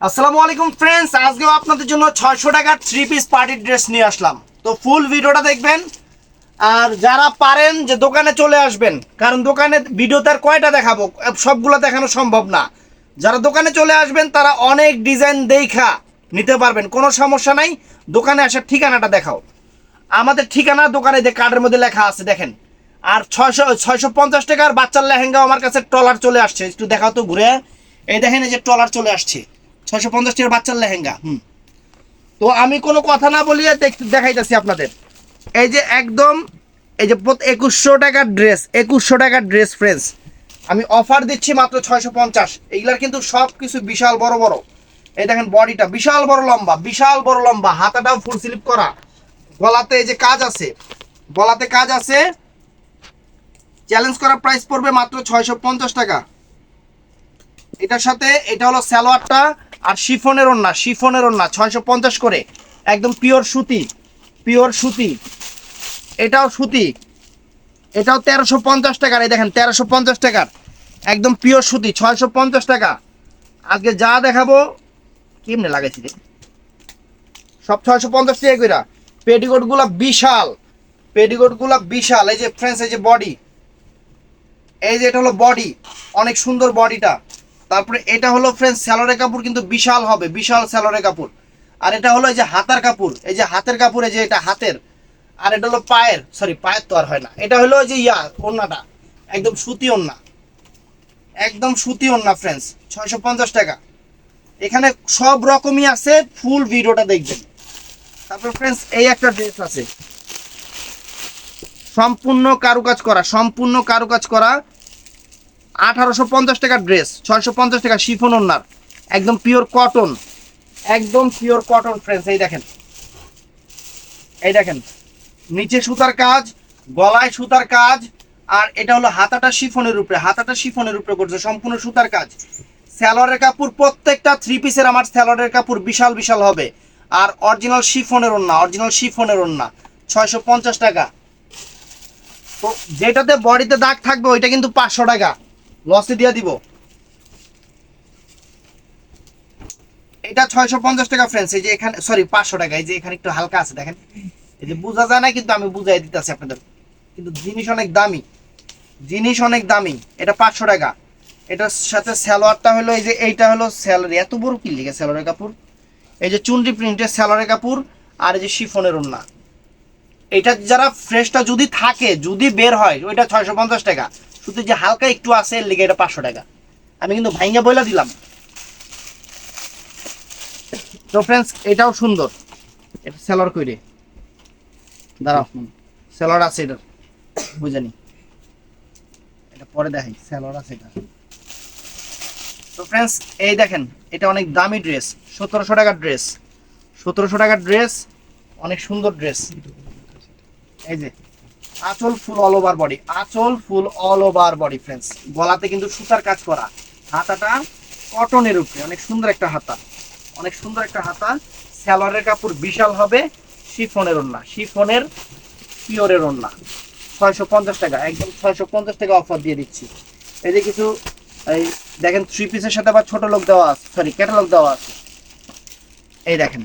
আসসালামু আলাইকুম ফ্রেন্ডস আজকেও আপনাদের জন্য ছয়শো টাকার থ্রি পিস পার্টি ড্রেস নিয়ে আসলাম। তো ফুল ভিডিওটা দেখবেন। আর যারা পারেন যে দোকানে চলে আসবেন, কারণ দোকানে ভিডিও তার কয়টা দেখাবো, সবগুলো দেখানো সম্ভব না। যারা দোকানে চলে আসবেন, তারা অনেক ডিজাইন দেখা নিতে পারবেন, কোনো সমস্যা নাই। দোকানে আসার ঠিকানাটা দেখাও। আমাদের ঠিকানা দোকানে যে কার্ডের মধ্যে লেখা আছে, দেখেন। আর ছয়শো ছয়শো পঞ্চাশ টাকার বাচ্চার লেহেঙ্গা আমার কাছে ট্রলার চলে আসছে, একটু দেখাও তো ঘুরে। এই দেখেন এই যে ট্রলার চলে আসছে। ছয়শো পঞ্চাশ টাকার বাচ্চার লেহেঙ্গা, হুম। তো আমি কোনো কথা না বলিয়ে দেখ- দেখাইতেছি আপনাদের। এই যে একদম, এই যে একুশশো টাকার ড্রেস, একুশশো টাকার ড্রেস ফ্রেন্ডস আমি অফার দিচ্ছি মাত্র ছয়শো পঞ্চাশ। এইগুলার কিন্তু সব কিছু বিশাল বড় বড়। এই দেখেন বডিটা বিশাল বড় লম্বা, বিশাল বড় লম্বা। হাতাটাও ফুল স্লিপ করা। গলাতে এই যে কাজ আছে, গলাতে কাজ আছে। চ্যালেঞ্জ করা প্রাইস পড়বে মাত্র ছয়শো পঞ্চাশ টাকা। এটার সাথে, এটা হলো স্যালোয়ারটা আর শিফনের ওন্না শিফনের ওন্না ছয়শো পঞ্চাশ করে। একদম পিওর সুতি পিওর সুতি। এটাও সুতি। এটাও তেরোশো পঞ্চাশ টাকার, এই দেখেন, তেরোশো পঞ্চাশ টাকার। একদম পিওর সুতি, ছয়শো পঞ্চাশ টাকা। আজকে যা দেখাবো, কেমনে লাগাইছি রে? সব ছয়শো পঞ্চাশ টাকা কইরা। পেটিকোটগুলো বিশাল পেটিকোটগুলো বিশাল। এই যে ফ্রেন্ডস এই যে বডি এই যে এটা হলো বডি অনেক সুন্দর বডিটা তারপরে এটা হলো ফ্রেন্ডস স্যালোরে কাপড় কিন্তু বিশাল হবে, বিশাল স্যালোরে কাপড়। আর এটা হলো এই যে হাতার কাপড়, এই যে হাতের কাপড়, এই যে এটা হাতের। আর এটা হলো পায়ের সরি পায়ের তো আর হয় না। এটা হলো যে ইয়া ওন্নাটা একদম সুতি ওন্না একদম সুতি ওন্না ফ্রেন্ডস ছয়শো পঞ্চাশ টাকা। এখানে সব রকমই আছে ফুল ভিডিওটা দেখবেন। তারপর ফ্রেন্ডস এই একটা ড্রেস আছে। সম্পূর্ণ কারুকাজ করা, সম্পূর্ণ কারুকাজ করা আঠারোশো পঞ্চাশ টাকার ড্রেস, ছয়শো পঞ্চাশ টাকা শিফন ওনার একদম পিওর কটন একদম পিওর কটন ফ্রেন্ডস এই দেখেন। এই দেখেন, নিচে সুতার কাজ, গলায় সুতার কাজ, আর এটা হলো হাতাটা শিফনের উপরে, হাতাটা শিফনের উপরে করছে, সম্পূর্ণ সুতার কাজ। স্যালোয়ারের কাপড় প্রত্যেকটা থ্রি পিসের আমার স্যালোয়ারের কাপড় বিশাল বিশাল হবে। আর অরিজিনাল শিফনের ওন্না অরিজিনাল শিফনের ওন্না, ছয়শো পঞ্চাশ টাকা। তো যেটাতে বডিতে দাগ থাকবে, ওইটা কিন্তু পাঁচশো টাকা। লসে দিয়ে দিব। এটা ছয়শো পঞ্চাশ টাকা ফ্রেন্ডস এই যে এখানে সরি পাঁচশো টাকা, এই যে এখানে একটু হালকা আছে, দেখেন। এই যে বোঝা যায় না, কিন্তু আমি বুঝাই দিতেছি আপনাদের। কিন্তু জিনিস অনেক দামি। জিনিস অনেক দামি। এটা পাঁচশো টাকা। এটার সাথে স্যালোয়ারটা হলো, এই যে এইটা হলো স্যালারি এত বড় কি লিখে স্যালোয়ারের কাপড়? এই যে চুনরি প্রিন্টের স্যালোয়ারের কাপড়, আর এই যে শিফনের ওন্না এটা যারা ফ্রেশটা যদি থাকে, যদি বের হয়, ওইটা ছয়শো পঞ্চাশ টাকা। শুধু যে হালকা একটু আছে লিগে এটা পাঁচশো টাকা। আমি কিন্তু ভাইঙ্গা বইলা দিলাম। তো ফ্রেন্ডস এটাও সুন্দর। এটা সেলর কইরে। দাঁড়াও সেলর আছে এটার। বুঝানি। এটা পরে দেখাই সেলর আছে এটা তো ফ্রেন্ডস এই দেখেন, এটা অনেক দামি ড্রেস সতেরোশো টাকার ড্রেস সতেরোশো টাকার ড্রেস অনেক সুন্দর ড্রেস এই যে আঁচল ফুল অল ওভার বডি আঁচল full all over body friends গলাতে কিন্তু সুতার কাজ করা। হাতাটা কটনের উপরে, অনেক সুন্দর একটা হাতা। অনেক সুন্দর একটা হাতা। স্যালোয়ারের কাপড় বিশাল হবে শিফনের ওন্না শিফনের পিওরের ওন্না ছয়শো পঞ্চাশ টাকা, একদম ছয়শো পঞ্চাশ টাকা অফার দিয়ে দিচ্ছি। এই যে কিছু, এই দেখেন থ্রি পিসের সাথে আবার ছোট লোক দেওয়া আছে সরি ক্যাটালগ দেওয়া আছে। এই দেখেন।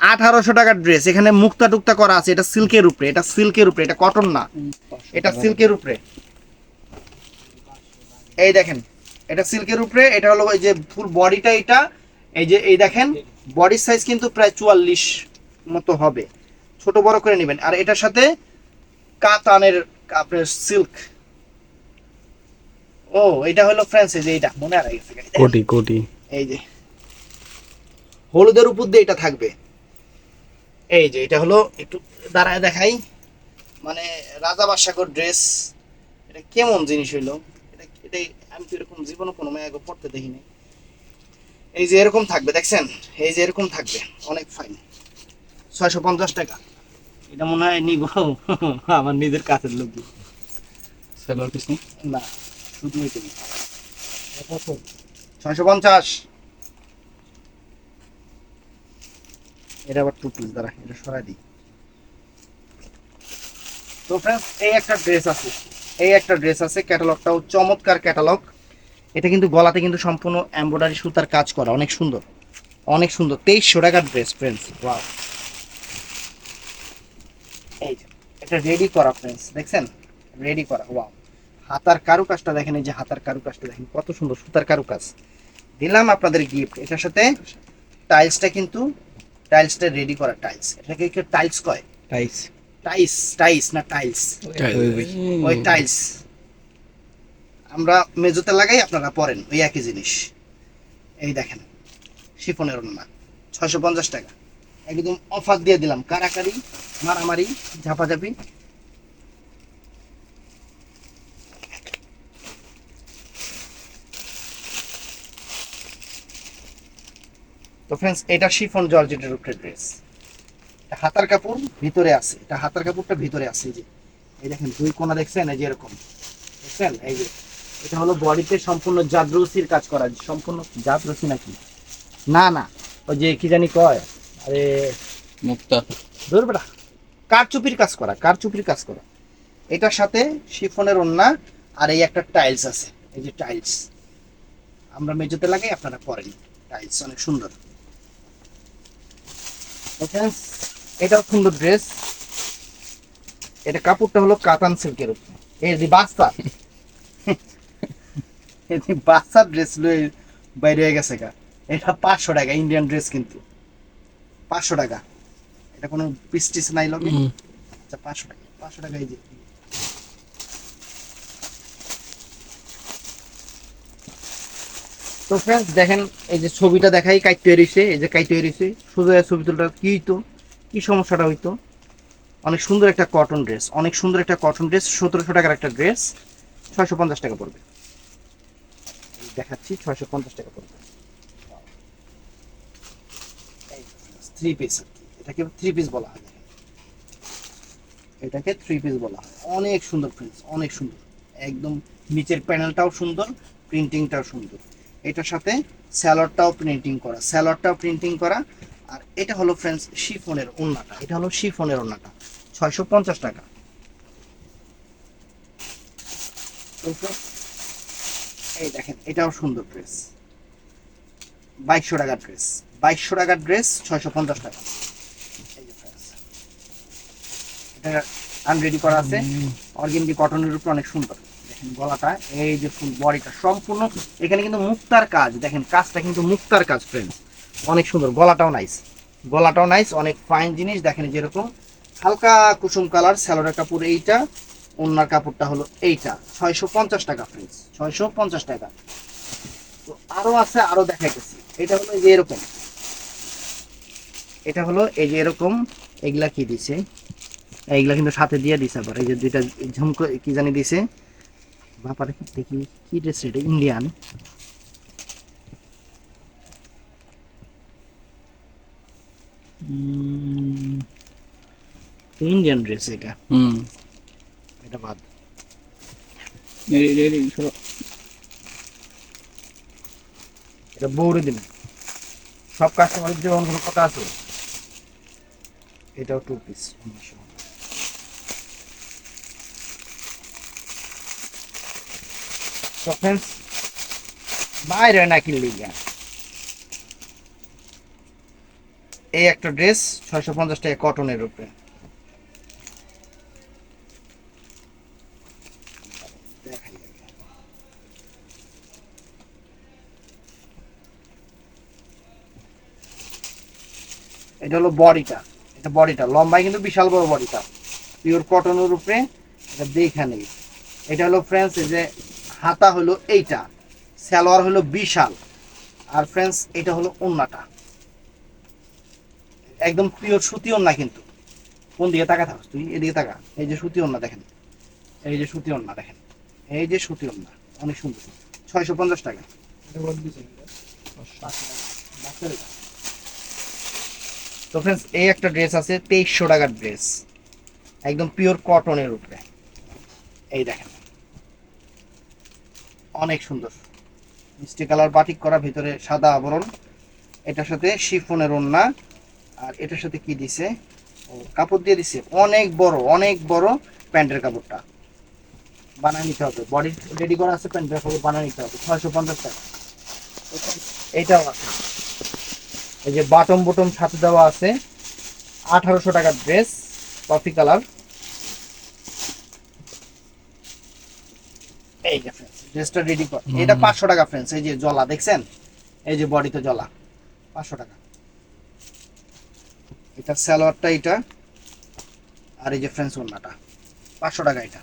আঠারোশো টাকার ড্রেস এখানে মুক্তা টুক্তা করা আছে এটা সিল্কের উপরে এটা সিল্কের উপরে এটা কটন না। এটা সিল্কের উপরে। এই দেখেন এটা সিল্কের উপরে এটা হলো এই যে ফুল বডিটা এটা এই যে এই দেখেন বডির সাইজ কিন্তু প্রায় চুয়াল্লিশ মতো হবে। ছোট বড় করে নেবেন। আর এটার সাথে কাতানের আপনার সিল্ক ও এটা হলো ফ্রেন্স এই যে এইটা মনে আর গেছে কোটি কোটি। এই যে। হলুদের উপর দিয়ে এটা থাকবে। এই যে এটা হলো একটু দাঁড়ায় দেখাই। মানে রাজা বাসাগর ড্রেস এটা কেমন জিনিস হইল? এটা এটাই আমি তো এরকম জীবনে কোনো মেয়ে আগে পড়তে দেখিনি এই যে এরকম থাকবে দেখছেন? এই যে এরকম থাকবে অনেক ফাইন ছয়শো পঞ্চাশ টাকা। এটা মনে হয় নিব আমার নিজের কাছের লোক। পিস না শুধু ছয়শো পঞ্চাশ। এটা আবার টু পিস দ্বারা এটা সরাই দিই। তো ফ্রেন্ডস এই একটা ড্রেস আছে। এই একটা ড্রেস আছে ক্যাটালগটাও চমৎকার ক্যাটালগ এটা কিন্তু গলাতে কিন্তু সম্পূর্ণ এমব্রয়ডারি সুতার কাজ করা, অনেক সুন্দর। অনেক সুন্দর, তেইশশো টাকার ড্রেস ফ্রেন্ডস এই এটা রেডি করা ফ্রেন্ডস দেখছেন? রেডি করা ওয়াও হাতার কারুকাজটা দেখেন, এই যে হাতার কারুকাজটা দেখেন, কত সুন্দর সুতার কারুকাজ। দিলাম আপনাদের গিফট এটার সাথে টাইলসটা কিন্তু টাইলসটা রেডি করা টাইলস। এটাকে কি টাইলস কয়? টাইলস। টাইলস টাইলস না টাইলস? ওই টাইলস। আমরা মেজোতে লাগাই আপনারা পরেন ওই একই জিনিস। এই দেখেন শিফনের না ছয়শো পঞ্চাশ টাকা। একদম অফার দিয়ে দিলাম কারাকারি মারামারি ঝাপাঝাপি। তো ফ্রেন্ডস এটা শিফন জর্জেটের উপরে ড্রেস হাতার কাপড় ভিতরে আছে। এটা হাতার কাপড়টা ভিতরে আছে এই যে। এই দেখেন দুই কোনা দেখছেন? এই যে এরকম। দেখছেন? এই যে। এটা হলো বডিতে সম্পূর্ণ জাদ্রসির কাজ করা। সম্পূর্ণ জাদ্রসি নাকি? না না। ওই যে কি জানি কয়? আরে মুক্তা। ধর বেটা। কারচুপির কাজ করা কারচুপির কাজ করা। এটার সাথে শিফনের ওন্না আর এই একটা টাইলস আছে। এই যে টাইলস আমরা মেজোতে লাগাই আপনারা পরেন। টাইলস অনেক সুন্দর। Friends, এটাও সুন্দর ড্রেস এটা কাপড়টা হলো কাতান সিল্কের উপরে। এই যে বাস্তা এই বাচ্চার ড্রেস লয়ে বাইরে হয়ে গেছে গা। এটা পাঁচশো টাকা ইন্ডিয়ান ড্রেস কিন্তু। পাঁচশো টাকা। এটা কোনো পিস্টিস নাই লগে। আচ্ছা পাঁচশো টাকা। পাঁচশো টাকা এই যে। তো ফ্রেন্ডস দেখেন, এই যে ছবিটা দেখাই কাইট তৈরি হয়েছে এই যে কাইট তৈরি হয়েছে সোজা ছবি তুলটা কি হইতো? কি সমস্যাটা হইতো? অনেক সুন্দর একটা কটন ড্রেস অনেক সুন্দর একটা কটন ড্রেস সতেরোশো টাকার একটা ড্রেস ছয়শো পঞ্চাশ টাকা পড়বে। দেখাচ্ছি, ছয়শো পঞ্চাশ টাকা পড়বে। থ্রি পিস এটাকে থ্রি পিস বলা হয়। এটাকে থ্রি পিস বলা হয়। অনেক সুন্দর প্রিন্স অনেক সুন্দর। একদম নিচের প্যানেলটাও সুন্দর প্রিন্টিংটাও সুন্দর। এটার সাথে স্যালোডটাও প্রিন্টিং করা স্যালোডটাও প্রিন্টিং করা। আর এটা হলো ফ্রেন্ডস শিফনের ওন্নাটা এটা হলো শিফনের ওন্নাটা ছয়শো পঞ্চাশ টাকা। এই দেখেন এটাও সুন্দর ড্রেস বাইশশো টাকার ড্রেস বাইশশো টাকার ড্রেস ছয়শো পঞ্চাশ টাকা। এটা আনরেডি করা আছে। অর্গেন্ডি কটনের উপর অনেক সুন্দর। গলাটা, এই যে ফুল বডিটা সম্পূর্ণ, এখানে কিন্তু মুক্তার কাজ, দেখেন কাজটা কিন্তু মুক্তার কাজ ফ্রেন্ডস অনেক সুন্দর, গলাটাও নাইস গলাটাও নাইস অনেক ফাইন জিনিস, দেখেন যেরকম হালকা কুসুম কালার স্যালোডের কাপড় এইটা ওনার কাপড়টা হলো এইটা। ছয়শো পঞ্চাশ টাকা ফ্রেন্ডস ছয়শো পঞ্চাশ টাকা। তো আরও আছে, আরও গেছে এটা হলো যে এরকম। এটা হলো এই যে এরকম, এগুলা কি দিছে? এইগুলা কিন্তু সাথে দিয়ে দিছে আবার, এই যে দুইটা ঝুমকো, কি জানি দিছে? বাপারে দেখি কি ড্রেস এটা ইন্ডিয়ান ইন্ডিয়ান ড্রেস এটা। হুম। এটা বাদ। এটা বৌরে দিন সব কাস্টমারের যে অন্য কথা আছে এটাও টু পিস তো ফ্রেন্ডস বাইরে না কিনলি এই একটা ড্রেস ছয়শো পঞ্চাশ টাকা কটনের উপরে। এটা হলো বডিটা। এটা বডিটা। লম্বাই কিন্তু বিশাল বড় বডিটা। পিওর কটনের উপরে। এটা দেখা নেই। এটা হলো ফ্রেন্ডস যে হাতা হলো এইটা, সালোয়ার হলো বিশাল, আর ফ্রেন্ডস এটা হলো ওন্নাটা। একদম পিওর সুতি ওন্না কিন্তু। কোন দিকে তাকা থাকস তুই এদিকে তাকা। এই যে সুতি ওন্না দেখেন। এই যে সুতি ওন্না দেখেন। এই যে সুতি ওন্না, অনেক সুন্দর। ছয়শো পঞ্চাশ টাকা। তো ফ্রেন্ডস এই একটা ড্রেস আছে তেইশশো টাকার ড্রেস একদম পিওর কটনের উপরে। এই দেখেন। অনেক সুন্দর। মিষ্টি কালার বাটিক করা, ভিতরে সাদা আবরণ। এটার সাথে শিফনের ওন্না আর এটার সাথে কি দিছে? ও, কাপড় দিয়ে দিছে। অনেক বড় অনেক বড় প্যান্টের কাপড়টা। বানিয়ে নিতে হবে। বডি রেডি করা আছে প্যান্ট ব্যাক বানিয়ে নিতে হবে। ছয়শো পঞ্চাশ টাকা। এইটাও আছে। এই যে বাটম বুটম সাথে দেওয়া আছে আঠারোশো টাকার ড্রেস কফি কালার। এই ফ্রেন্ডস ড্রেসটা রেডি কর। এটা পাঁচশো টাকা ফ্রেন্ডস এই যে জলা দেখছেন? এই যে বডিতে জলা পাঁচশো টাকা। এটা সালোয়ারটা এটা আর এই যে ফ্রেন্ডস ওন্নাটা পাঁচশো টাকা এটা।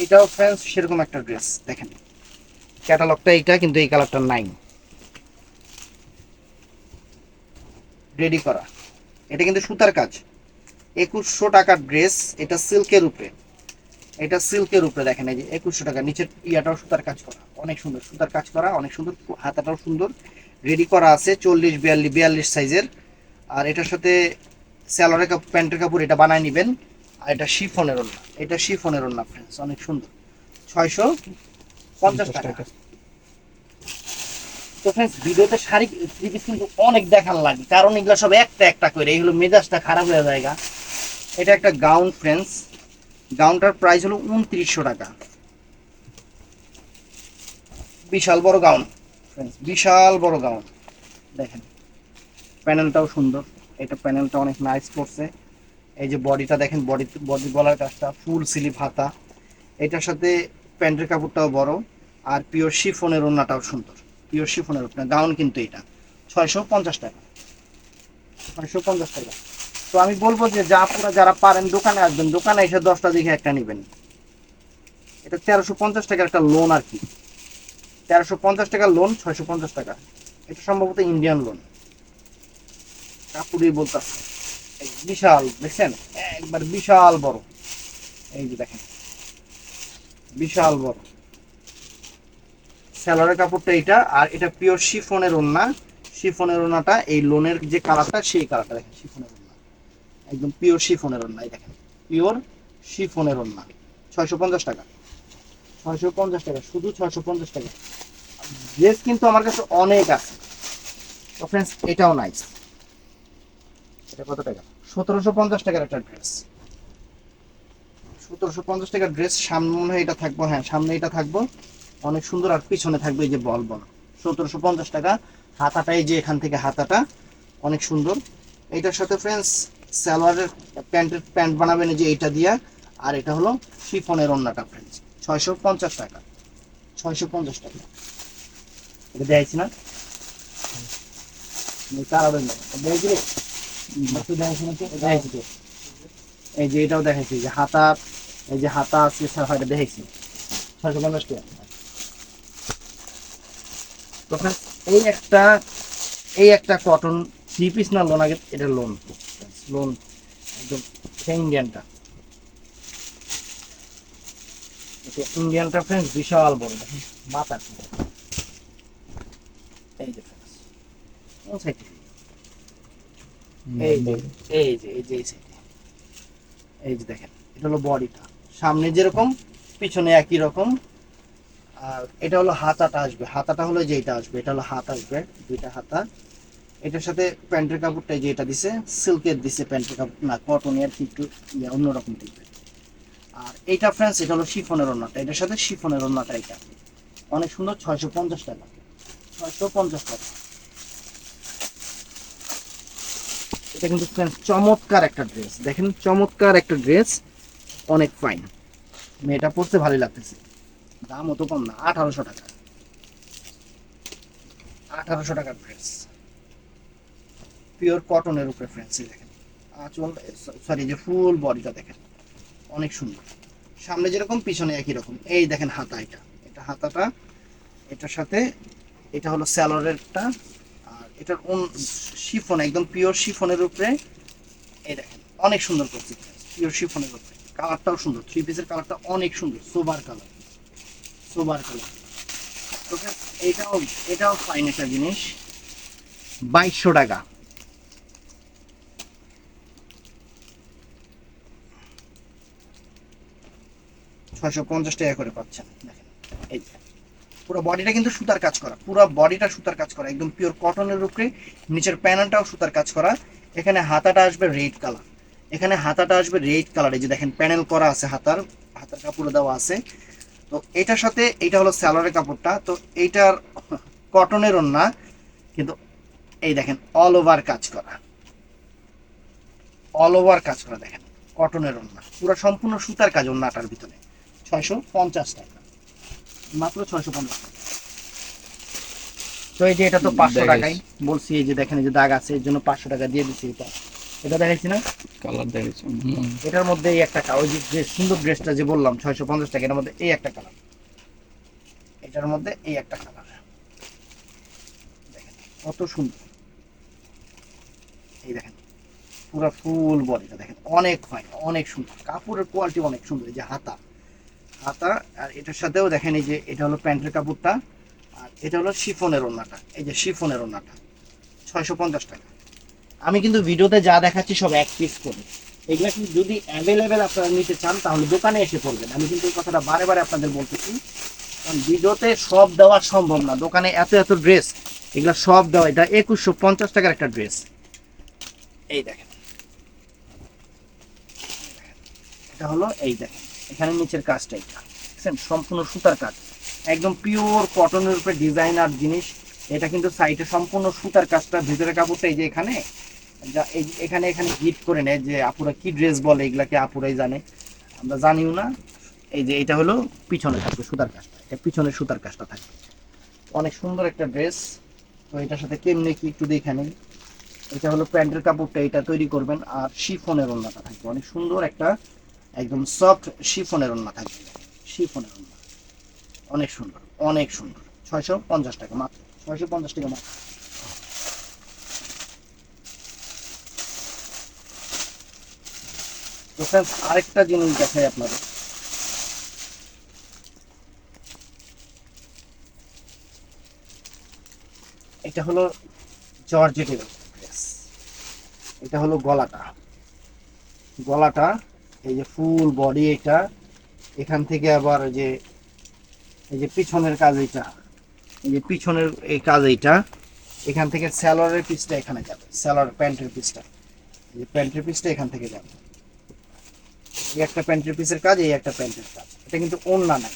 এইটাও ফ্রেন্ডস সেরকম একটা ড্রেস দেখেন। ক্যাটালগটা এইটা কিন্তু এই কালারটা নাই। রেডি করা। এটা কিন্তু সুতার কাজ। একুশশো টাকার ড্রেস এটা সিল্কের উপরে। এটা সিল্কের উপরে দেখেন এই যে একুশশো টাকা নিচের ইয়াটাও সুতার কাজ করা। অনেক সুন্দর সুতার কাজ করা অনেক সুন্দর হাতাটাও সুন্দর। রেডি করা আছে চল্লিশ বিয়াল্লিশ বিয়াল্লিশ সাইজের আর এটার সাথে স্যালোয়ারের কাপড় প্যান্টের কাপড় এটা বানায় নেবেন। আর এটা শিফনের ওড়না। এটা শিফনের ওড়না ফ্রেন্ডস অনেক সুন্দর। ছয়শো পঞ্চাশ টাকা। তো ফ্রেন্ডস ভিডিওতে শাড়ি থ্রি কিন্তু অনেক দেখার লাগে। কারণ এগুলো সব একটা একটা করে। এইগুলো মেজাজটা খারাপ হয়ে জায়গা এটা একটা গাউন ফ্রেন্ডস গাউনটার প্রাইস হলো উনত্রিশশো টাকা। বিশাল বড় গাউন ফ্রেন্ডস বিশাল বড় গাউন দেখেন প্যানেলটাও সুন্দর। এটা প্যানেলটা অনেক নাইস করছে। এই যে বডিটা দেখেন বডি বডি গলার কাজটা ফুল স্লিভ হাতা। এটার সাথে প্যান্টের কাপড়টাও বড়। আর পিওর শিফনের ওড়নাটাও সুন্দর। পিওর শিফনের ওড়না গাউন কিন্তু এটা। ছয়শো পঞ্চাশ টাকা। ছয়শো পঞ্চাশ টাকা। তো আমি বলব যে যা আপনারা যারা পারেন, দোকানে আসবেন, দোকানে এসে দশটা দিকে একটা নেবেন। এটা তেরোশো পঞ্চাশ টাকার একটা লোন আর কি। তেরোশো পঞ্চাশ টাকার লোন ছয়শো পঞ্চাশ টাকা। এটা সম্ভবত ইন্ডিয়ান লোন কাপুরই বলতেছে। বিশাল, দেখছেন? একবার বিশাল বড়। এই যে দেখেন। বিশাল বড়। স্যালোয়ারের কাপড়টা এটা আর এটা পিওর শিফনের ওন্না শিফনের ওনাটা এই লোনের যে কালারটা সেই কালারটা দেখেন শিফনের ওন্না একদম পিওর শিফনের ওন্না এই দেখেন। পিওর শিফনের ওন্না ছয়শো পঞ্চাশ টাকা। ছয়শো পঞ্চাশ টাকা, শুধু ছয়শো পঞ্চাশ টাকা। ড্রেস কিন্তু আমার কাছে অনেক আছে। তো ফ্রেন্ডস এটাও নাইস এটা কত টাকা? সতেরোশো পঞ্চাশ টাকার একটা ড্রেস সতেরোশো পঞ্চাশ টাকার ড্রেস সামনে মনে হয় এটা থাকব হ্যাঁ সামনে এটা থাকব। অনেক সুন্দর আর পিছনে থাকবে এই যে বল বল। সতেরোশো পঞ্চাশ টাকা। হাতাটা এই যে এখান থেকে হাতাটা অনেক সুন্দর। এইটার সাথে ফ্রেন্ডস সালোয়ারের প্যান্টের প্যান্ট বানাবেন এই যে এইটা দিয়া। আর এটা হলো শিফনের অন্যটা ফ্রেন্ডস ছয়শো পঞ্চাশ টাকা। ছয়শো পঞ্চাশ টাকা। এটা দেখাইছি না? তারাবেন রে? তো। এই যে এটাও দেখাইছি যে হাতা এই যে হাতা আছে দেখাইছি। ছয়শো পঞ্চাশ টাকা। তো friends, এই একটা এই একটা কটন থ্রি পিস না লোন আগে এটা লোন লোন একদম ইন্ডিয়ানটা ইন্ডিয়ানটা বিশাল বড় মাথা এই যে? এই যে দেখেন এটা হলো বডিটা সামনে যেরকম পিছনে একই রকম। এটা হলো হাতাটা আসবে। হাতাটা হলো যে এটা আসবে, এটা হলো হাত আসবে, দুইটা হাতা। এটার সাথে প্যান্টের কাপড়টা যেটা দিছে, সিল্কের দিছে প্যান্টের কাপড়, না কটনের একটু ইয়ে অন্যরকম টাইপের আর এইটা ফ্রেন্ডস এটা হলো শিফনের ওড়নাটা, এটার সাথে শিফনের ওড়নাটা এটা। অনেক সুন্দর, ছয়শো পঞ্চাশ টাকা। ছয়শো পঞ্চাশ টাকা। এটা কিন্তু friends, চমৎকার একটা ড্রেস দেখেন, চমৎকার একটা ড্রেস অনেক ফাইন মেয়েটা পড়তে ভালোই লাগতেছে। দাম অত কম না, আঠারোশো টাকা। আঠারোশো টাকার ড্রেস পিওর কটনের উপরে ফ্রেন্ডস দেখেন। আঁচল সরি যে ফুল বডিটা দেখেন, অনেক সুন্দর। সামনে যেরকম, পিছনে একই রকম। এই দেখেন হাতা এটা। এটা হাতাটা, এটার সাথে, এটা হলো স্যালোয়ারেরটা আর এটার শিফন, একদম পিওর শিফনের উপরে, এই দেখেন, অনেক সুন্দর করছে। পিওর শিফনের উপরে। কালারটাও সুন্দর। থ্রি পিসের কালারটা অনেক সুন্দর sober colour sober colour friends, এটাও এটাও ফাইন একটা জিনিস। বাইশশো টাকা। ছয়শো পঞ্চাশ টাকা করে পাচ্ছেন দেখেন। এই পুরো বডিটা কিন্তু সুতার কাজ করা। পুরো বডিটা সুতার কাজ করা। একদম পিওর কটনের উপরে নিচের প্যানেলটাও সুতার কাজ করা। এখানে হাতাটা আসবে রেড কালার এখানে হাতাটা আসবে রেড কালার এই যে দেখেন প্যানেল করা আছে হাতার। হাতার কাপড় দেওয়া আছে। তো এটার সাথে এটা হলো স্যালোয়ারের কাপড়টা তো এইটার কটনের না কিন্তু এই দেখেন অল ওভার কাজ করা। অল ওভার কাজ করা দেখেন কটনের ওন্না। পুরো সম্পূর্ণ সুতার কাজ ওন্নাটার ভিতরে। ছয়শো পঞ্চাশ টাকা। মাত্র ছয়শো পঞ্চাশ টাকা। তো এই যে এটা তো পাঁচশো টাকাই বলছি এই যে দেখেন এই যে দাগ আছে এর জন্য পাঁচশো টাকা দিয়ে দিচ্ছি এটা। এটা দেখাইছি না? কালার দেখেছি এটার মধ্যে এই একটা ওই যে সুন্দর ড্রেসটা যে বললাম ছয়শো পঞ্চাশ টাকা এটার মধ্যে এই একটা কালার। এটার মধ্যে এই একটা কালার। দেখেন কত সুন্দর। এই দেখেন পুরো ফুল বডিটা দেখেন অনেক ফাইন অনেক সুন্দর। কাপড়ের কোয়ালিটি অনেক সুন্দর এই যে হাতা। হাতা আর এটার সাথেও দেখেন এই যে এটা হলো প্যান্টের কাপড়টা আর এটা হলো শিফনের ওড়নাটা এই যে শিফনের ওড়নাটা ছয়শো পঞ্চাশ টাকা। আমি কিন্তু ভিডিওতে যা দেখাচ্ছি সব এক পিস করে। এগুলা কিন্তু যদি অ্যাভেলেবেল আপনারা নিতে চান, তাহলে দোকানে এসে পড়বেন। আমি কিন্তু এই কথাটা বারে বারে আপনাদের বলতেছি। কারণ ভিডিওতে সব দেওয়া সম্ভব না। দোকানে এত এত ড্রেস এগুলা সব দেওয়া। এটা একুশশো পঞ্চাশ টাকার একটা ড্রেস এই দেখেন। এটা হলো এই দেখেন। এখানে নিচের কাজটা এটা দেখছেন? সম্পূর্ণ সুতার কাজ। একদম পিওর কটনের উপরে ডিজাইনার জিনিস। এটা কিন্তু সাইডে সম্পূর্ণ সুতার কাজটা ভিতরে কাপড়টা এই যে এখানে এখানে এখানে হিট করে নেয় যে আপুরা কি ড্রেস বলে এগুলাকে আপুরাই জানে। আমরা জানিও না। এই যে এটা হলো পিছনে থাকবে সুতার কাজটা। এটা পিছনে সুতার কাজটা থাকবে অনেক সুন্দর একটা ড্রেস তো এটার সাথে কেমনে কি একটু দেখে নিন এটা হলো প্যান্টের কাপড়টা, এটা তৈরি করবেন। আর শিফনের ওন্নাটা থাকবে। অনেক সুন্দর একটা একদম সফট শিফনের ওন্না থাকবে। শিফনের ওন্না অনেক সুন্দর অনেক সুন্দর। ছয়শো পঞ্চাশ টাকা মাত্র। ছয়শো পঞ্চাশ টাকা মাত্র। তো আরেকটা জিনিস দেখাই আপনাদের। এটা হলো জর্জেটের এটা হলো গলাটা। গলাটা এই যে ফুল বডি এটা এখান থেকে আবার যে এই যে পিছনের কাজ এটা এই যে পিছনের এই কাজ এইটা এখান থেকে স্যালোয়ারের পিসটা এখানে যাবে স্যালোয়ার প্যান্টের পিসটা। এই যে প্যান্টের পিসটা এখান থেকে যাবে। এই একটা প্যান্টের পিসের কাজ, এই একটা প্যান্টের কাজ। এটা কিন্তু ওন্না নাই।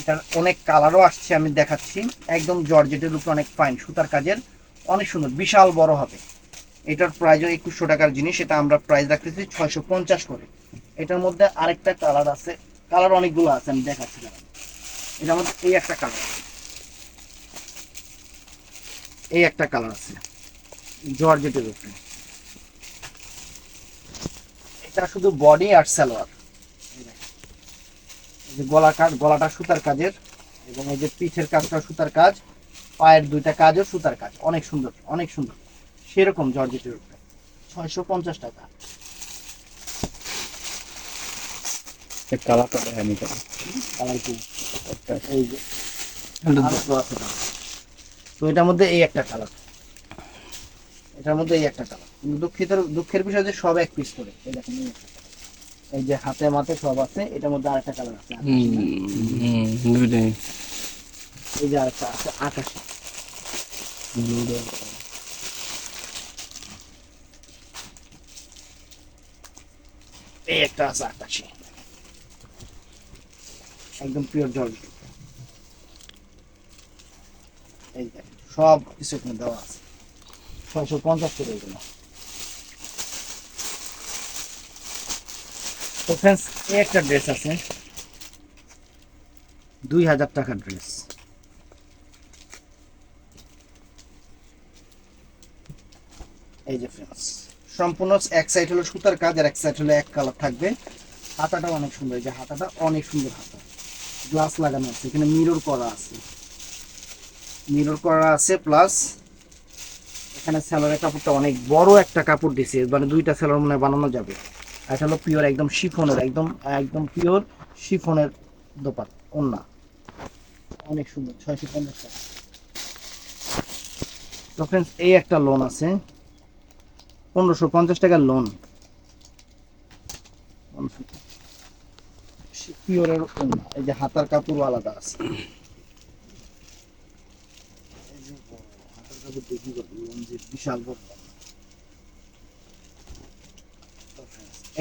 এটার অনেক কালারও আসছে, আমি দেখাচ্ছি। একদম জর্জেটের উপর অনেক ফাইন সুতার কাজের, অনেক সুন্দর, বিশাল বড় হবে। এটার প্রাইসও একুশশো টাকার জিনিস, এটা আমরা প্রাইস রাখতেছি ছয়শো পঞ্চাশ করে। এটার মধ্যে আরেকটা কালার আছে কালার অনেকগুলো আছে, আমি দেখাচ্ছি। এটার মধ্যে এই একটা কালার এই একটা কালার আছে, জর্জেটের উপরে। এটা শুধু বডি আর সালোয়ার। এই যে গলা কাজ গলাটা সুতার কাজের এবং এই যে পিঠের কাজটা সুতার কাজ পায়ের দুইটা কাজও সুতার কাজ। অনেক সুন্দর অনেক সুন্দর। সেরকম জর্জেটের উপরে। ছয়শো পঞ্চাশ টাকা। কালারটা কালার কি? এই যে। তো এটার মধ্যে এই একটা কালার। এটার মধ্যে এই একটা কালার। দুঃখিত দুঃখের বিষয় যে সব এক পিস করে। এই দেখেন এই যে হাতে মাতে সব আছে এটার মধ্যে আরেকটা কালার আছে এই যে আরেকটা আছে আকাশি এই একটা আছে আকাশি। একদম পিওর জল। এই দেখেন সব কিছু এখানে দেওয়া আছে। ছয়শো পঞ্চাশ করে এগুলো। ফ্রেন্ডস একটা ড্রেস আছে। দুই হাজার টাকার ড্রেস এই যে ফ্রেন্ডস সম্পূর্ণ এক সাইড হলো সুতার কাজ আর এক সাইড হলো এক কালার থাকবে। হাতাটা অনেক সুন্দর, এই যে হাতাটা অনেক সুন্দর হাতা। গ্লাস লাগানো আছে, এখানে মিরর করা আছে। মিরর করা আছে প্লাস এখানে স্যালোয়ারের কাপড়টা অনেক বড় একটা কাপড় দিছে মানে দুইটা স্যালোয়ার মনে বানানো যাবে। এটা হলো পিওর, একদম শিফনের, একদম একদম পিওর শিফনের দোপাত ওন্না অনেক সুন্দর, ছয়শো পঞ্চাশ টাকা। তো ফ্রেন্ডস এই একটা লোন আছে। পনেরোশো পঞ্চাশ টাকার লোন পিওরের এই যে হাতার কাপড় আলাদা আছে। বিশাল বড়।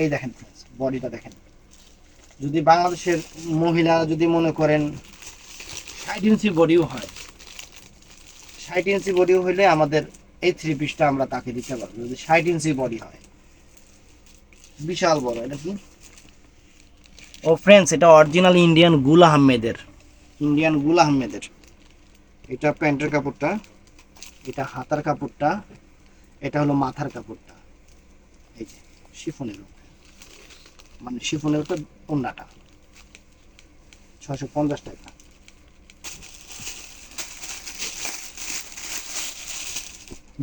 এই দেখেন, বডিটা দেখেন। যদি বাংলাদেশের মহিলা যদি মনে করেন ষাট ইঞ্চি বডিও হয়, ষাট ইঞ্চি বডিও হইলে আমাদের এই থ্রি পিসটা আমরা তাকে দিতে পারব। যদি ষাট ইঞ্চি বডি হয়, বিশাল বড়, এটা কি? ও ফ্রেন্ডস এটা অরিজিনাল ইন্ডিয়ান গুল আহমেদের। ইন্ডিয়ান গুল আহমেদের। এটা প্যান্টের কাপড়টা, এটা হাতার কাপড়টা, এটা হলো মাথার কাপড়টা। এই যে, শিফনের উপরে। মানে শিফনের উপর ওন্নাটা। ছশো পঞ্চাশ টাকা।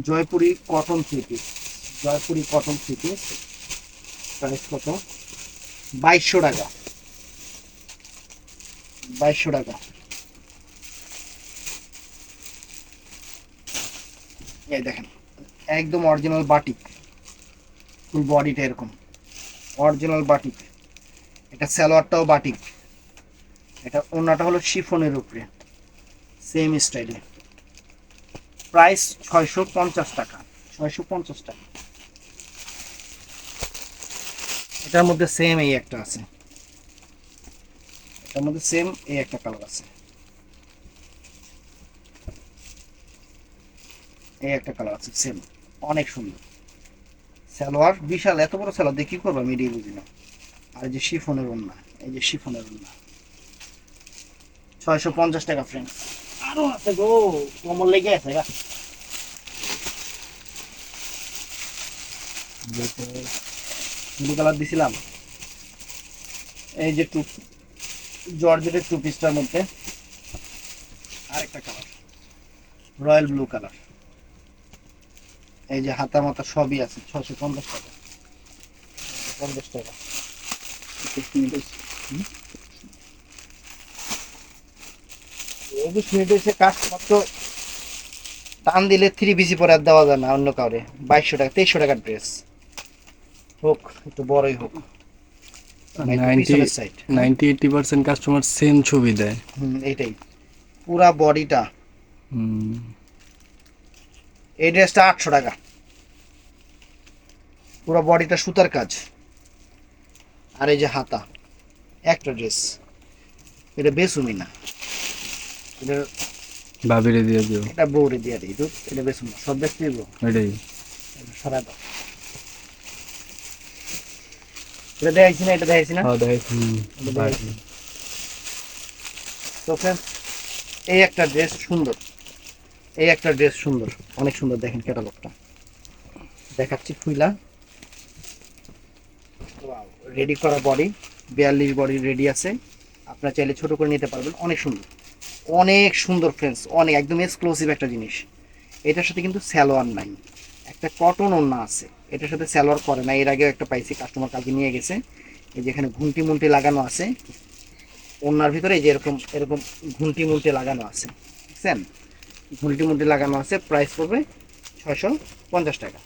Jaipuri cotton three piece Jaipuri cotton three piece price কত? বাইশশো টাকা। বাইশশো টাকা। এই দেখেন, একদম অরিজিনাল বাটিক। ফুল বডিটা এরকম। Original batik. এটা সালোয়ারটাও বাটিক। এটা ওনাটা হলো শিফনের উপরে। সেম স্টাইলে প্রাইস ছয়শো পঞ্চাশ টাকা। ছয়শো পঞ্চাশ টাকা। এটার মধ্যে সেম এই একটা আছে। এটার মধ্যে সেম এই একটা কালার আছে। এই একটা কালার আছে সেম অনেক সুন্দর। সালোয়ার, বিশাল, এত বড় সালোয়ার দিয়ে কি করব আমি এটাই বুঝি না। আর এই যে শিফনের ওন্না এই যে শিফনের ওন্না ছয়শো পঞ্চাশ টাকা ফ্রেন্ড আরও আছে গো, কমল লেগে আছে, গা। ব্লু কালার দিছিলাম। এই যে টু জর্জেটের টু পিসটার মধ্যে আরেকটা কালার রয়্যাল ব্লু কালার এই যে হাতা মাতা সবই আছে ছশো পঞ্চাশ টাকা। পঞ্চাশ টাকা। একুশ মিনিট এসে কাজ মাত্র টান দিলে থ্রি পিসি পরে আর দেওয়া যায় না অন্য কাউরে। বাইশশো টাকা তেইশশো টাকার ড্রেস হোক একটু বড়ই হোক। Ninety eighty percent customer same ছবি দেয়। হুম এইটাই। পুরা বডিটা হুম। এই ড্রেসটা আটশো টাকা। পুরো বডিটা সুতার কাজ। আর এই যে হাতা একটা ড্রেস। এটা বেসুমি না। এটা ভাবিরে দিয়ে দিও। এটা বউরে দিয়ে দিই দুধ এটা বেসুম সব বেশ দিব এটাই। সারা দাও। এটা দেখাইছি না এটা দেখাইছি না? এটা দেখাইছি। তো এই একটা ড্রেস সুন্দর। এই একটা ড্রেস সুন্দর। অনেক সুন্দর দেখেন ক্যাটালগটা দেখাচ্ছি খুইলা। রেডি করা বডি বিয়াল্লিশ বডি রেডি আছে। আপনারা চাইলে ছোট করে নিতে পারবেন অনেক সুন্দর। অনেক সুন্দর ফ্রেন্ডস অনেক একদম এক্সক্লুসিভ একটা জিনিস। এটার সাথে কিন্তু স্যালোয়ার নাই। একটা কটন ওন্না আছে। এটার সাথে স্যালোয়ার করে না। এর আগেও একটা পাইছি কাস্টমার কালকে নিয়ে গেছে। এই যে এখানে ঘুমটি মুন্টি লাগানো আছে। ওনার ভিতরে এই যে এরকম এরকম ঘুমটি মুন্টি লাগানো আছে। বুঝছেন? ঘুমটি মুন্টি লাগানো আছে প্রাইস পড়বে ছয়শো পঞ্চাশ টাকা।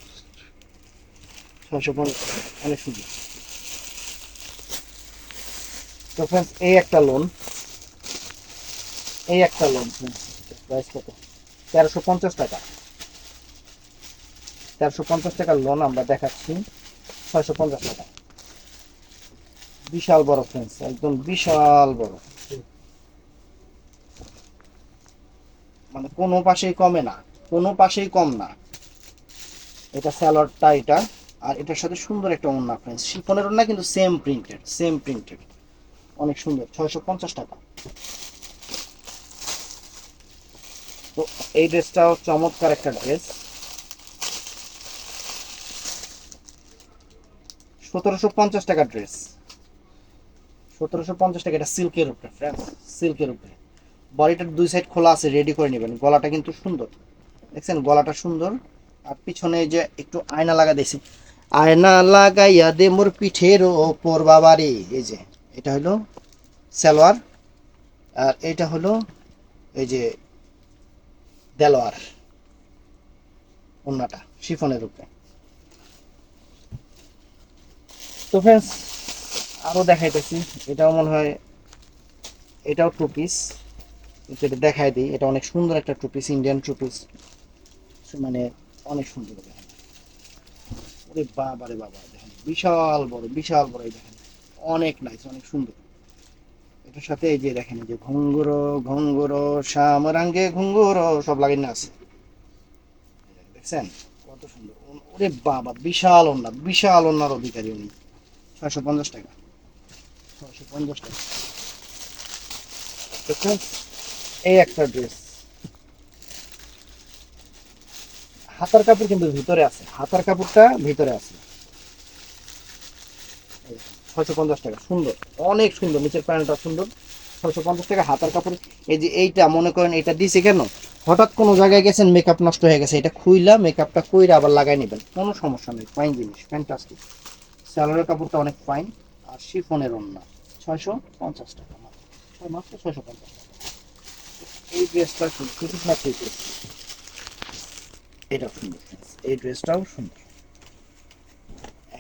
ছয়শো পঞ্চাশ, অনেক তো ফ্রেন্ডস এই একটা লোন এই একটা লোন প্রাইস কত? তেরোশো পঞ্চাশ টাকা। তেরোশো পঞ্চাশ টাকার লোন আমরা দেখাচ্ছি ছয়শো পঞ্চাশ টাকা। বিশাল বড় ফ্রেন্ডস একদম বিশাল বড়। মানে কোনো পাশেই কমে না, কোনো পাশেই কম না। এটা স্যালাডটা এটা, আর এটার সাথে সুন্দর একটা ওন্না ফ্রেন্ডস শিফনের ওন্না কিন্তু সেম প্রিন্টেড সেম প্রিন্টেড অনেক সুন্দর, ছয়শো পঞ্চাশ টাকা। তো এই ড্রেসটাও চমৎকার একটা ড্রেস। সতেরোশো পঞ্চাশ টাকা ড্রেস। সতেরোশো পঞ্চাশ টাকা, এটা সিল্কের উপরে ফ্রেন্ডস সিল্কের উপরে। বডিটার দুই সাইড খোলা আছে রেডি করে নেবেন। গলাটা কিন্তু সুন্দর। দেখছেন, গলাটা সুন্দর। আর পিছনে যে একটু আয়না লাগা দিয়েছি। আয়না লাগাইয়া দে মোর পিঠের ওপর বাবারে। এই যে, এটা হলো সালোয়ার। আর এটা হলো এই যে দেলোয়ার। ওন্নাটা, শিফনের উপরে। তো ফ্রেন্ডস আরও দেখাইতেছি। এটাও মনে হয়, এটাও টু পিস যেটা দেখাই দিই, এটা অনেক সুন্দর একটা two piece Indian two piece মানে অনেক সুন্দর দেখেন। ওরে বাবা রে বাবা, দেখেন। বিশাল বড় বিশাল বড় এই দেখেন। অনেক নাইস অনেক সুন্দর। এটার সাথে এই যে দেখেন যে ঘুঙ্গুরো ঘুঙ্গুরো, শ্যামরাঙ্গে ঘুঙ্গুরো, সব লাগানো আছে দেখছেন? কত সুন্দর। ওরে বাবা, বিশাল ওন্না বিশাল ওন্নার অধিকারী উনি। ছয়শো পঞ্চাশ টাকা। ছয়শো পঞ্চাশ টাকা? এই একটা ড্রেস হাতার কাপড় কিন্তু ভিতরে আছে। হাতার কাপড়টা ভিতরে আছে। ছয়শো পঞ্চাশ টাকা। সুন্দর। অনেক সুন্দর। নিচের প্যান্টটা সুন্দর। ছয়শো পঞ্চাশ টাকা হাতার কাপড়। এই যে এইটা মনে করেন, এটা দিছে কেন? হঠাৎ কোনো জায়গায় গেছেন মেকআপ নষ্ট হয়ে গেছে। এটা খুইলা মেকআপটা কইরা আবার লাগাই নেবেন। কোনো সমস্যা নেই। ফাইন জিনিস। ফ্যান্টাস্টিক স্যালোয়ারের কাপড়টা অনেক ফাইন আর শিফনের ওন্না ছয়শো পঞ্চাশ টাকা মাত্র ছয়শো পঞ্চাশ টাকা। এই ড্রেসটা শুধু dress। এটা সুন্দর। এই ড্রেসটাও সুন্দর।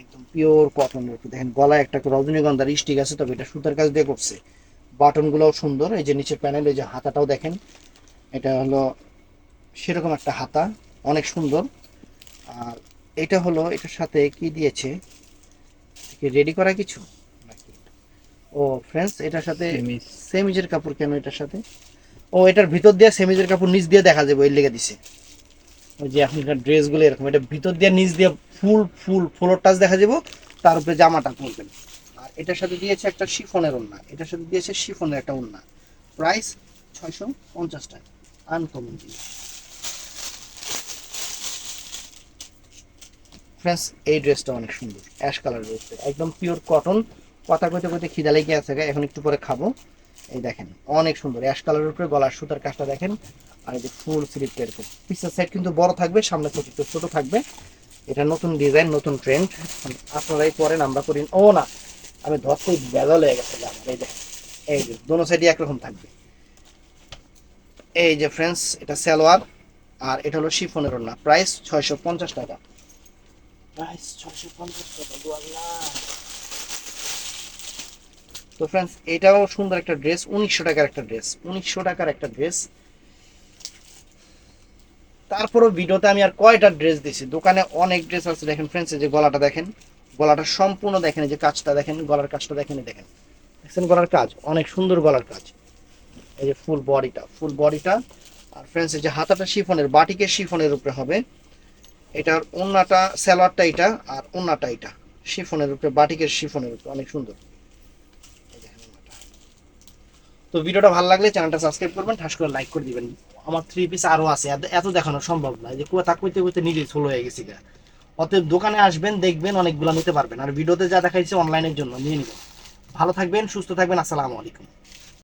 একদম পিওর কটনের দেখেন গলায় একটা রজনীগন্ধার স্টিক আছে তবে এটা সুতার কাজ দিয়ে করছে। বাটনগুলোও সুন্দর এই যে নিচের প্যানেল এই যে হাতাটাও দেখেন এটা হলো সেরকম একটা হাতা অনেক সুন্দর। আর এটা হলো এটার সাথে কি দিয়েছে? রেডি করা কিছু? ও ফ্রেন্ডস এটার সাথে। সেমিজের কাপড় কেন এটার সাথে? ও এটার ভিতর দিয়ে সেমিজের কাপড় নিচ দিয়ে দেখা যাবে, ওই লেগে দিছে। ওই যে এখনকার ড্রেসগুলো এরকম, এটা ভিতর দিয়ে নিচ দিয়ে ফুল ফুল, ফ্লোর টাচ দেখা যাব, তার উপরে জামাটা পরবেন। আর এটার সাথে দিয়েছে একটা শিফনের ওড়না, এটার সাথে দিয়েছে শিফনের একটা ওড়না। প্রাইস ছয়শো পঞ্চাশ টাকা আনকমন জিনিস। ফ্রেন্ডস এই ড্রেসটা অনেক সুন্দর অ্যাশ কালার রয়েছে একদম পিওর কটন কথা কইতে কইতে খিদা লেগে আছে এখন একটু পরে খাব। এই দেখেন, অনেক সুন্দর। অ্যাশ কালারের উপরে গলার সুতার কাজটা দেখেন। আর এই যে ফুল স্লিপটা এরকম পিসের সাইড কিন্তু বড় থাকবে, সামনে ছোট ছোট থাকবে। এটা নতুন ডিজাইন, নতুন ট্রেন্ড আপনারাই পরেন আমরা করি ও না, আমি ধরতে বেজাল হয়ে গেছে এই দেখেন এই যে, দোনো সাইডে একরকম থাকবে। এই যে ফ্রেন্ডস এটা সালোয়ার। আর এটা হলো শিফনের ওড়না। প্রাইস ছয়শো পঞ্চাশ টাকা। প্রাইস ছয়শো পঞ্চাশ টাকা, আল্লাহ। তো ফ্রেন্ডস এটাও সুন্দর একটা ড্রেস উনিশশো টাকার একটা ড্রেস উনিশশো টাকার একটা ড্রেস তারপরও ভিডিওতে আমি আর কয়টা ড্রেস দিছি? দোকানে অনেক ড্রেস আছে, দেখেন ফ্রেন্ডস যে গলাটা দেখেন, গলাটা সম্পূর্ণ দেখেন যে কাজটা দেখেন, গলার কাজটা দেখেন দেখেন। দেখছেন গলার কাজ? অনেক সুন্দর গলার কাজ। এই যে ফুল বডিটা ফুল বডিটা আর ফ্রেন্ডস এই যে হাতাটা শিফনের বাটিকের শিফনের উপরে হবে। এটার ওন্নাটা, সালোয়ারটা এটা, আর ওন্নাটা এটা, শিফনের উপরে, বাটিকের শিফনের উপরে, অনেক সুন্দর এই দেখেন ওন্নাটা। তো ভিডিওটা ভালো লাগলে চ্যানেলটা সাবস্ক্রাইব করবেন, ঠাস করে লাইক করে দিবেন। আমার থ্রি পিস আরও আছে, এত- দেখানো সম্ভব না। যে কুয়া থাকতে কইতে নিজেই সোলো হয়ে গেছি গা। অতএব দোকানে আসবেন, দেখবেন অনেকগুলো নিতে পারবেন। আর ভিডিওতে যা দেখাইছে অনলাইনের জন্য, নিয়ে নেবেন। ভালো থাকবেন, সুস্থ থাকবেন, আসসালামু আলাইকুম।